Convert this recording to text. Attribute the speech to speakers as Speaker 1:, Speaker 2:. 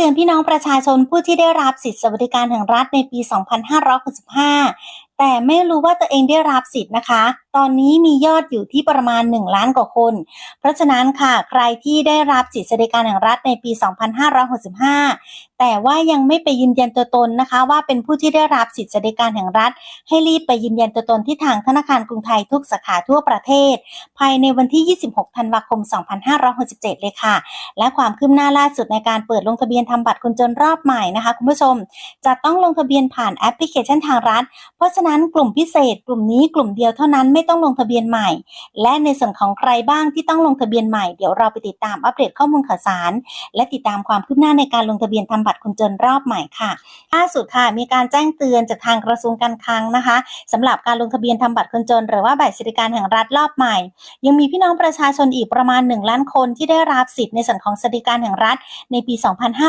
Speaker 1: เตือนพี่น้องประชาชนผู้ที่ได้รับสิทธิสวัสดิการแห่งรัฐในปี 2565 แต่ไม่รู้ว่าตัวเองได้รับสิทธิ์นะคะ ตอนนี้มียอดอยู่ที่ประมาณ 1 ล้านกว่าคน เพราะฉะนั้นค่ะ ใครที่ได้รับสิทธิสวัสดิการแห่งรัฐในปี 2565 แต่ว่ายังไม่ไปยืนยันตัวตนนะคะ ว่าเป็นผู้ที่ได้รับสิทธิสวัสดิการแห่งรัฐ ให้รีบไปยืนยันตัวตนที่ทางธนาคารกรุงไทยทุกสาขาทั่วประเทศ ภายในวันที่ 26 ธันวาคม 2567 เลยค่ะ และความคืบหน้าล่าสุดในการเปิดลงทะเบียนทำบัตรคนจนรอบใหม่นะคะคุณผู้ชม จะต้องลงทะเบียนผ่านแอปพลิเคชันทางรัฐ เพราะฉะนั้นั้นกลุ่มพิเศษ กลุ่มนี้กลุ่มเดียวเท่านั้นไม่ต้องลงทะเบียนใหม่ และในส่วนของใครบ้างที่ต้องลงทะเบียนใหม่เดี๋ยวเราไปติดตามอัปเดตข้อมูลข่าวสาร และติดตามความคืบหน้าในการลงทะเบียนทำบัตรคนจนรอบใหม่ค่ะล่าสุดค่ะ มีการแจ้งเตือนจากทางกระทรวงการคลังนะคะสำหรับการลงทะเบียนทำบัตรคนจน หรือว่าบัตรสวัสดิการแห่งรัฐรอบใหม่ ยังมีพี่น้องประชาชนอีกประมาณ 1 ล้านคนที่ได้รับสิทธิ์ในส่วนของสวัสดิการแห่งรัฐในปี 2500